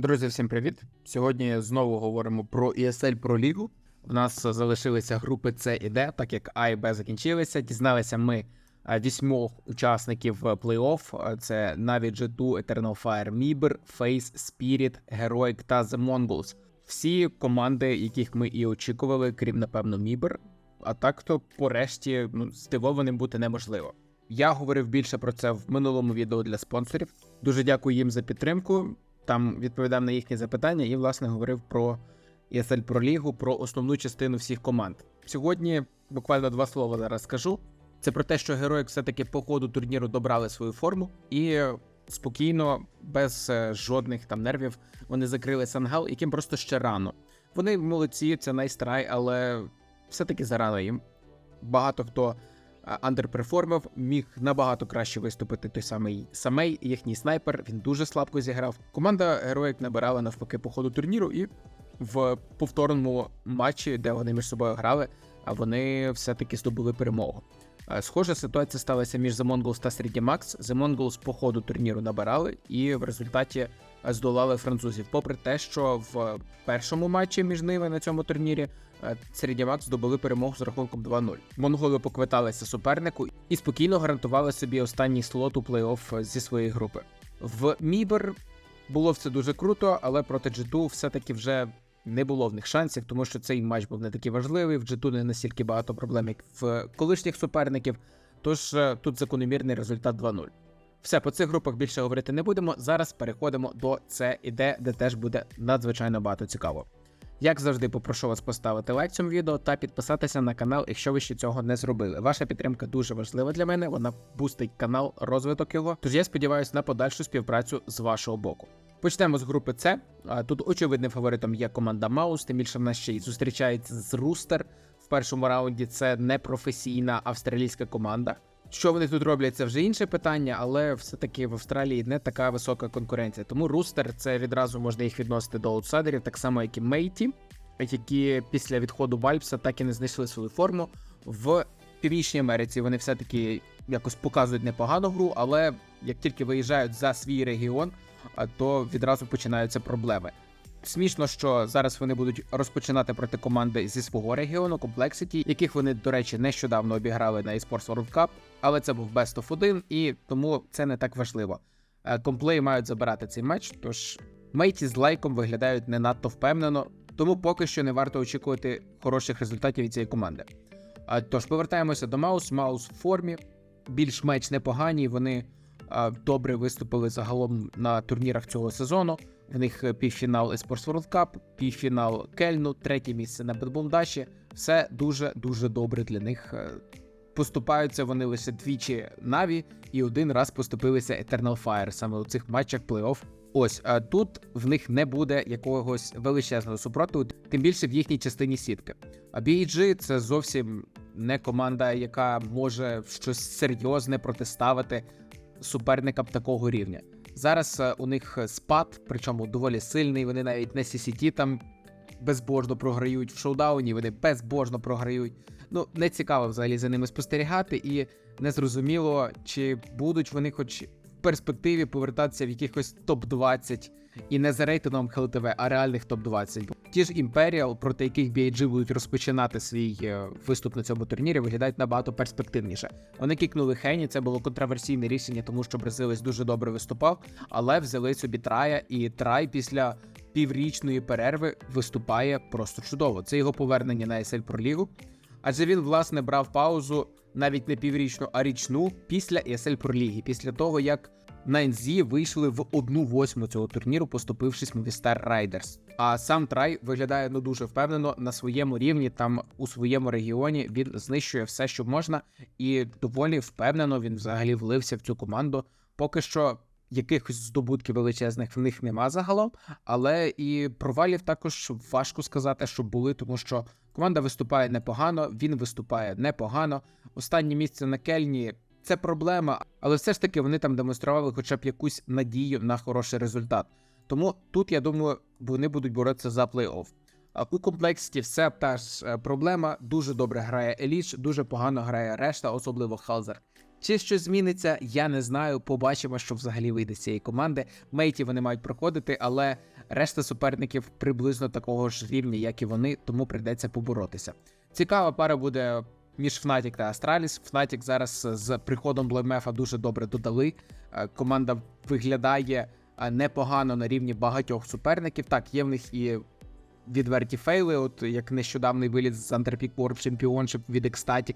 Друзі, всім привіт! Сьогодні знову говоримо про ESL Pro Лігу. У нас залишилися групи С і Д, так як А і Б закінчилися. Дізналися ми вісьмох учасників е, плей-офф. Це Na'Vi G2, Eternal Fire, Mibr, Face, Spirit, Heroic та The Mongols. Всі команди, яких ми і очікували, крім напевно, Mibr. А так то по решті ну, здивованим бути неможливо. Я говорив більше про це в минулому відео для спонсорів. Дуже дякую їм за підтримку. Там відповідав на їхні запитання і, власне, говорив про ESL Pro Лігу, про основну частину всіх команд. Сьогодні буквально два слова зараз скажу. Це про те, що герої все-таки по ходу турніру добрали свою форму і спокійно, без е, жодних там нервів, вони закрили Сангал, яким просто ще рано. Вони молодці, це найстрай, але все-таки зарано їм. Багато хто андерперформив, міг набагато краще виступити той самий самей, їхній снайпер. Він дуже слабко зіграв. Команда героїк набирала навпаки по ходу турніру, і в повторному матчі, де вони між собою грали, вони все-таки здобули перемогу. Е, Схожа ситуація сталася між The Mongols та Sergi Max. The Mongols по ходу турніру набирали і в результаті е, здолали французів. Попри те, що в першому матчі між ними на цьому турнірі е, здобули перемогу з рахунком 2-0. Монголи поквиталися супернику і спокійно гарантували собі останній слот у плей-офф зі своєї групи. В Мібер було все дуже круто, але проти G2 все-таки вже не було в них шансів, тому що цей матч був не такий важливий. В G2 не настільки багато проблем, як в колишніх суперників. Тож е, тут закономірний результат 2-0. Все, по цих групах більше говорити не будемо. Зараз переходимо до С і Д, де теж буде надзвичайно багато цікаво. Як завжди, попрошу вас поставити лайк цьому відео та підписатися на канал, якщо ви ще цього не зробили. Ваша підтримка дуже важлива для мене, вона бустить канал, розвиток його. Тож я сподіваюся на подальшу співпрацю з вашого боку. Почнемо з групи С. Тут очевидним фаворитом є команда Маус, тим більше в нас ще й зустрічається з Рустер в першому раунді. Це непрофесійна австралійська команда. Що вони тут роблять, це вже інше питання, але все-таки в Австралії не така висока конкуренція. Тому Рустер це відразу можна їх відносити до аутсайдерів, так само як і Мейті, які після відходу Вальпса так і не знайшли свою форму. В Північній Америці вони все-таки якось показують непогану гру, але як тільки виїжджають за свій регіон, то відразу починаються проблеми. Смішно, що зараз вони будуть розпочинати проти команди зі свого регіону Complexity, яких вони, до речі, нещодавно обіграли на eSports World Cup, але це був Best of 1, і тому це не так важливо. Е, Комплеї мають забирати цей матч, тож мейті з лайком виглядають не надто впевнено, тому поки що не варто очікувати хороших результатів від цієї команди. Тож повертаємося до Маус. Маус в формі, більш-менш непогані. Вони добре виступили загалом на турнірах цього сезону. В них е, півфінал eSports World Cup, півфінал Кельну, третє місце на Бетбомдаші. Все дуже дуже добре для них. Е, Поступаються вони лише двічі Наві і один раз поступилися Eternal Fire саме у цих матчах плей-офф. Ось а тут в них не буде якогось величезного супротиву, тим більше в їхній частині сітки. А BG це зовсім не команда, яка може щось серйозне протиставити суперникам такого рівня. Зараз е, у них спад, причому доволі сильний. Вони навіть на CCT там безбожно програють в шоудауні. Вони безбожно програють. Ну не цікаво взагалі за ними спостерігати, і незрозуміло, чи будуть вони, хоч перспективі, повертатися в якихось топ 20 і не за рейтингом ХЛТВ, а реальних топ 20 Ті ж Imperial, проти яких BIG будуть розпочинати свій е, виступ на цьому турнірі, виглядають набагато перспективніше. Вони кікнули Хені, це було контроверсійне рішення, тому що бразилець дуже добре виступав, але взяли собі трая, і трай після піврічної перерви виступає просто чудово. Це його повернення на SL Pro Лігу. Адже він, власне, брав паузу навіть не піврічну, а річну після ESL Pro Ліги, після того як на NZ вийшли в одну восьму цього турніру, поступившись Movistar Riders. А сам Трай виглядає ну дуже впевнено на своєму рівні, там у своєму регіоні він знищує все, що можна, і доволі впевнено він взагалі влився в цю команду. Поки що якихось здобутків величезних в них нема загалом, але і провалів також важко сказати, що були, тому що команда виступає непогано, він виступає непогано. Останнє місце на Кельні це проблема, але все ж таки вони там демонстрували хоча б якусь надію на хороший результат. Тому тут я думаю, вони будуть боротися за плей-офф. А у комплексі все та ж е, проблема. Дуже добре грає Еліч, дуже погано грає решта, особливо Халзер. Чи щось зміниться, я не знаю. Побачимо, що взагалі вийде з цієї команди. Мейті вони мають проходити, але Решта суперників приблизно такого ж рівня, як і вони, тому прийдеться поборотися. Цікава пара буде між Fnatic та Astralis. Fnatic зараз з приходом Блеймефа дуже добре додали. Е, Команда виглядає е, непогано на рівні багатьох суперників. Так, є в них і відверті фейли, от як нещодавний виліт з Underpeak World Championship від Ecstatic.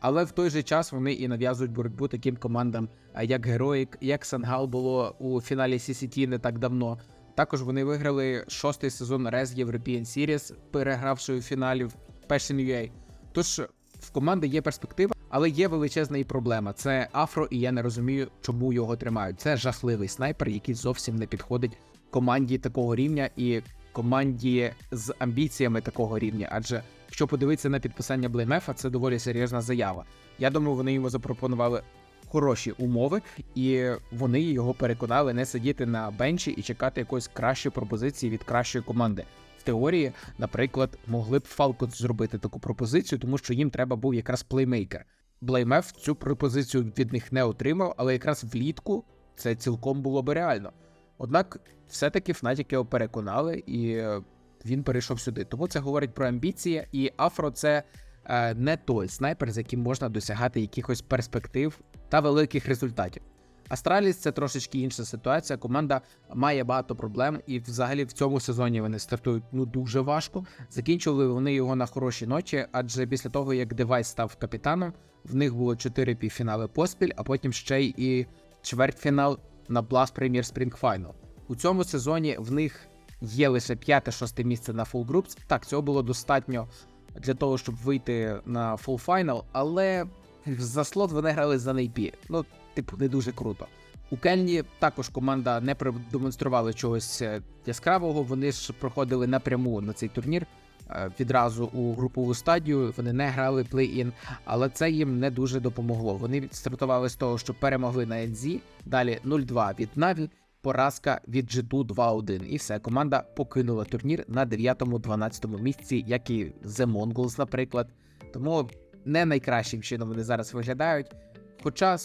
Але в той же час вони і нав'язують боротьбу таким командам, е, як Heroic, як Сангал було у фіналі CCT не так давно. Також вони виграли шостий сезон Res European Series, перегравши у фіналі в Passion UA. Тож в команди є перспектива, але є величезна і проблема. Це Афро, і я не розумію, чому його тримають. Це жахливий снайпер, який зовсім не підходить команді такого рівня і команді з амбіціями такого рівня. Адже якщо подивитися на підписання Блеймефа, це доволі серйозна заява. Я думаю, вони йому запропонували хороші умови, і вони його переконали не сидіти на бенчі і чекати якоїсь кращої пропозиції від кращої команди. Теорії, наприклад, могли б Falcons зробити таку пропозицію, тому що їм треба був якраз плеймейкер. Блеймеф цю пропозицію від них не отримав, але якраз влітку це цілком було би реально. Однак, все-таки Fnatic його переконали, і е, він перейшов сюди. Тому це говорить про амбіції, і Афро це е, не той снайпер, з яким можна досягати якихось перспектив та великих результатів. Астраліс це трошечки інша ситуація. Команда має багато проблем, і взагалі в цьому сезоні вони стартують ну дуже важко. Закінчували вони його на хороші ночі, адже після того як Девайс став капітаном, в них було 4 півфінали поспіль, а потім ще й і чвертьфінал на Blast Premier Spring Final. У цьому сезоні в них є лише 5-6 місце на Full Groups. Так, цього було достатньо для того, щоб вийти на Full Final, але за слот вони грали за NAP. Ну, типу, не дуже круто. У Кельні також команда не продемонструвала чогось е, яскравого. Вони ж проходили напряму на цей турнір е, відразу у групову стадію. Вони не грали плей-ін, але це їм не дуже допомогло. Вони стартували з того, що перемогли на NZ, далі 0-2 від Na'Vi, поразка від G2 2-1. І все, команда покинула турнір на 9-12 місці, як і The Mongols, наприклад. Тому не найкращим чином вони зараз виглядають. Хоча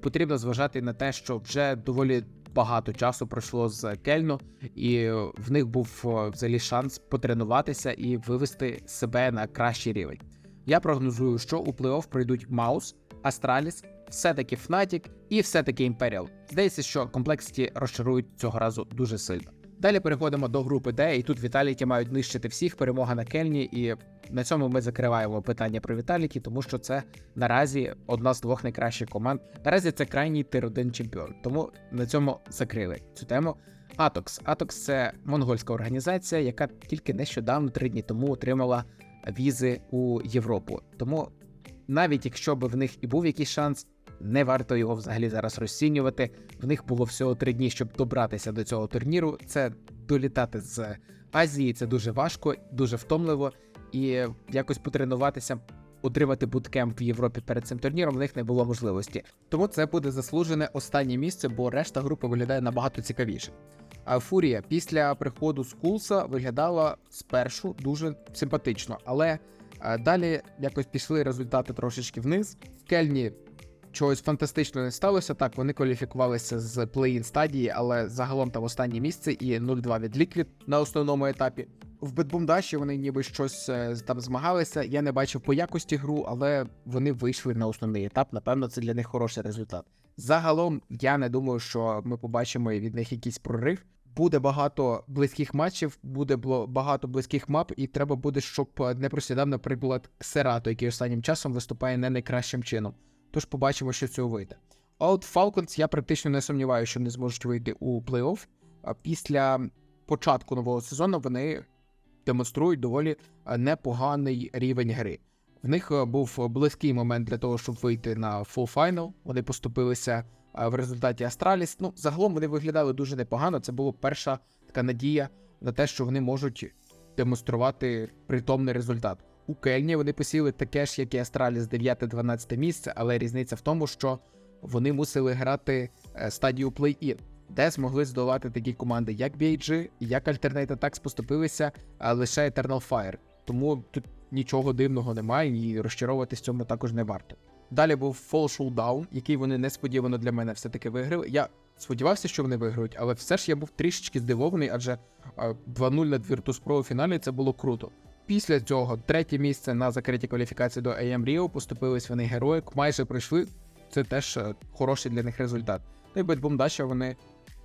потрібно зважати на те, що вже доволі багато часу пройшло з Кельну, і в них був е, взагалі шанс потренуватися і вивести себе на кращий рівень. Я прогнозую, що у плей-офф пройдуть Маус, Астраліс, все-таки Фнатік і все-таки Імперіал. Здається, що Complexity розчарують цього разу дуже сильно. Далі переходимо до групи Д, і тут Віталіті мають нищити всіх. Перемога на Кельні, і на цьому ми закриваємо питання про Віталіті, тому що це наразі одна з двох найкращих команд. Наразі це крайній тир-1 чемпіон. Тому на цьому закрили цю тему. Атокс. Атокс це монгольська організація, яка тільки нещодавно, три дні тому, отримала візи у Європу. Тому навіть якщо б в них і був якийсь шанс, не варто його взагалі зараз розцінювати. В них було всього три дні, щоб добратися до цього турніру. Це долітати з Азії, це дуже важко, дуже втомливо, і якось потренуватися, отримати буткемп в Європі перед цим турніром в них не було можливості. Тому це буде заслужене останнє місце, бо решта групи виглядає набагато цікавіше. А Фурія після приходу з Кулса виглядала спершу дуже симпатично, але е, далі якось пішли результати трошечки вниз. В Кельні чогось фантастичного не сталося. Так, вони кваліфікувалися з плей-ін стадії, але загалом там останнє місце і 0-2 від Liquid на основному етапі. В Бетбумдаші вони ніби щось е, там змагалися. Я не бачив по якості гру, але вони вийшли на основний етап. Напевно, це для них хороший результат. Загалом, я не думаю, що ми побачимо від них якийсь прорив. Буде багато близьких матчів, буде багато близьких мап, і треба буде, щоб е, не просідав, наприклад, Ксерато, який останнім часом виступає не найкращим чином. Тож побачимо, що з цього вийде. А от Falcons я практично не сумніваюся, що вони зможуть вийти у плей-офф. Після початку нового сезону вони демонструють доволі непоганий рівень гри. В них був близький момент для того, щоб вийти на Full Final. Вони поступилися в результаті Астраліс. Ну, загалом вони виглядали дуже непогано. Це була перша така надія на те, що вони можуть демонструвати притомний результат. У Кельні вони посіли таке ж, як і Астраліс, 9-12 місце, але різниця в тому, що вони мусили грати е, стадію плей-ін, де змогли здолати такі команди, як BIG, як Alternate Attacks поступилися а лише Eternal Fire. Тому тут нічого дивного немає, і розчаровуватись цьому також не варто. Далі був Fall Showdown, який вони несподівано для мене все-таки виграли. Я сподівався, що вони виграють, але все ж я був трішечки здивований, адже а, 2-0 над Virtus.pro у фіналі це було круто. Після цього третє місце на закритій кваліфікації до AM Rio поступились вони героїк, майже пройшли. Це теж е, хороший для них результат. Ну і Бетбум Дача вони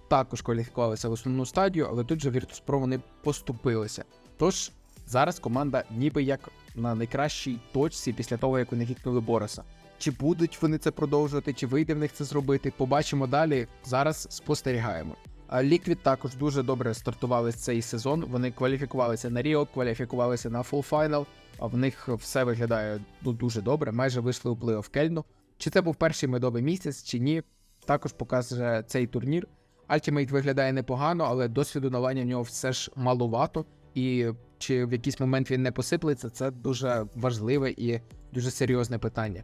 також кваліфікувалися в основну стадію, але тут же Virtus.pro вони поступилися. Тож зараз команда ніби як на найкращій точці після того, як вони кікнули Бороса. Чи будуть вони це продовжувати, чи вийде в них це зробити? Побачимо далі. Зараз спостерігаємо. Liquid також дуже добре стартували цей сезон. Вони кваліфікувалися на Ріо, кваліфікувалися на Full Final, а в них все виглядає ну, дуже добре. Майже вийшли у плей-офф Кельну. Чи це був перший медовий місяць, чи ні, також покаже цей турнір. Ultimate виглядає непогано, але досвіду на лані в нього все ж малувато. І чи в якийсь момент він не посиплеться, це дуже важливе і дуже серйозне питання.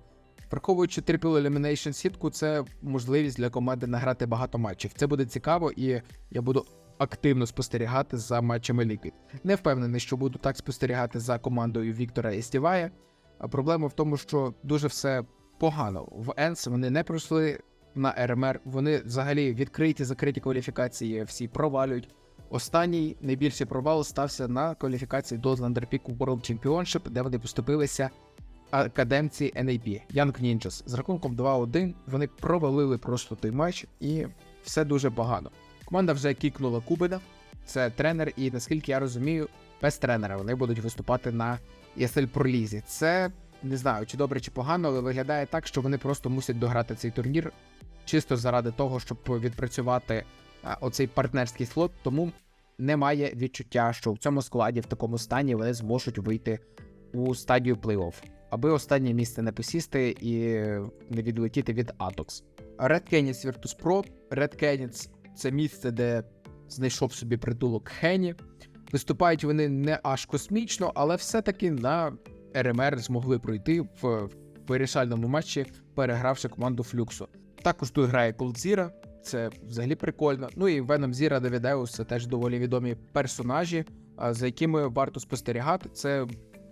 Враховуючи Triple Elimination сітку, це можливість для команди награти багато матчів. Це буде цікаво, і я буду активно спостерігати за матчами Liquid. Не впевнений, що буду так спостерігати за командою Віктора Істівая. А проблема в тому, що дуже все погано. В ENS вони не пройшли на РМР, вони взагалі відкриті, закриті кваліфікації, всі провалюють. Останній найбільший провал стався на кваліфікації до Peak World Championship, де вони поступилися академці NAP Young Ninjas. З рахунком 2-1 вони провалили просто той матч, і все дуже погано. Команда вже кікнула Кубина, це тренер, і наскільки я розумію, без тренера вони будуть виступати на ESL Pro Лізі. Це не знаю, чи добре, чи погано, але виглядає так, що вони просто мусять дограти цей турнір чисто заради того, щоб відпрацювати оцей партнерський слот. Тому немає відчуття, що в цьому складі, в такому стані, вони зможуть вийти у стадію плей-офф, аби останнє місце не посісти і не відлетіти від Atox. Red Canids Virtus Pro. Red Canids – це місце, де знайшов собі притулок Хені. Виступають вони не аж космічно, але все-таки на РМР змогли пройти в вирішальному матчі, перегравши команду Флюксу. Також тут грає Колдзіра, це взагалі прикольно. Ну і Веном Зіра Девідеус це теж доволі відомі персонажі, за якими варто спостерігати. Це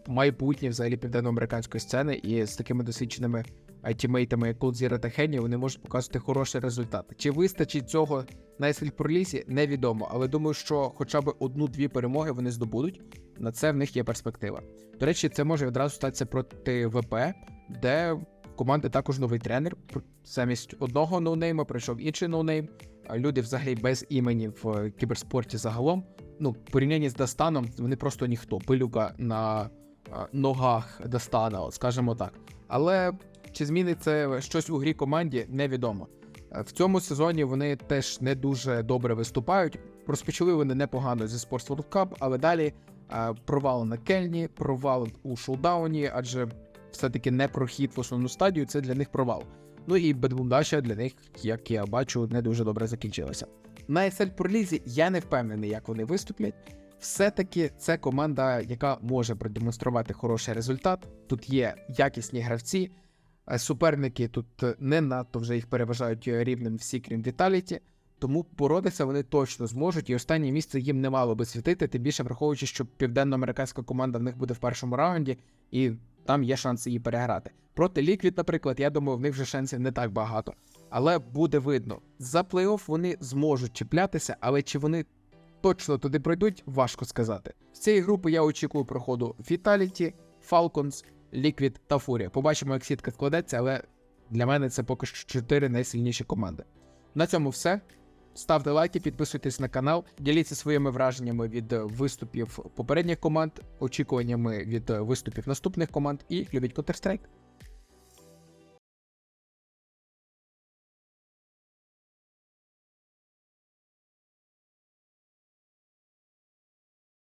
майбутнє взагалі південноамериканської сцени, і з такими досвідченими айтімейтами, як Колдзіра та Хені, вони можуть показувати хороший результат. Чи вистачить цього на Пролісі, невідомо, але думаю, що хоча б одну-дві перемоги вони здобудуть. На це в них є перспектива. До речі, це може відразу статися проти ВП, де команди також новий тренер. Замість одного ноунейма прийшов інший ноунейм. Люди взагалі без імені в кіберспорті загалом. Ну, порівнянні з Дастаном, вони просто ніхто. Пилюка на ногах Дастана, от скажімо так. Але чи зміниться щось у грі команді, невідомо. Е, В цьому сезоні вони теж не дуже добре виступають. Розпочали вони непогано зі Sports World Cup, але далі е, провал на Кельні, провал у шоудауні, адже все-таки не прохід в основну стадію це для них провал. Ну і Бедбундача для них, як я бачу, не дуже добре закінчилася. На SL Pro Лізі я не впевнений, як вони виступлять. Все-таки це команда, яка може продемонструвати хороший результат. Тут є якісні гравці, е, суперники тут е, не надто вже їх переважають е, рівнем всі, крім Віталіті. Тому боротися вони точно зможуть, і останнє місце їм не мало би світити, тим більше враховуючи, що південноамериканська команда в них буде в першому раунді, і там є шанси її переграти. Проти Liquid, наприклад, я думаю, в них вже шансів не так багато. Але буде видно. За плей-офф вони зможуть чіплятися, але чи вони точно туди пройдуть, важко сказати. З цієї групи я очікую проходу Vitality, Falcons, Liquid та Furia. Побачимо, як сітка складеться, але для мене це поки що чотири найсильніші команди. На цьому все. Ставте лайки, підписуйтесь на канал, діліться своїми враженнями від виступів попередніх команд, очікуваннями від виступів наступних команд і любіть Counter-Strike.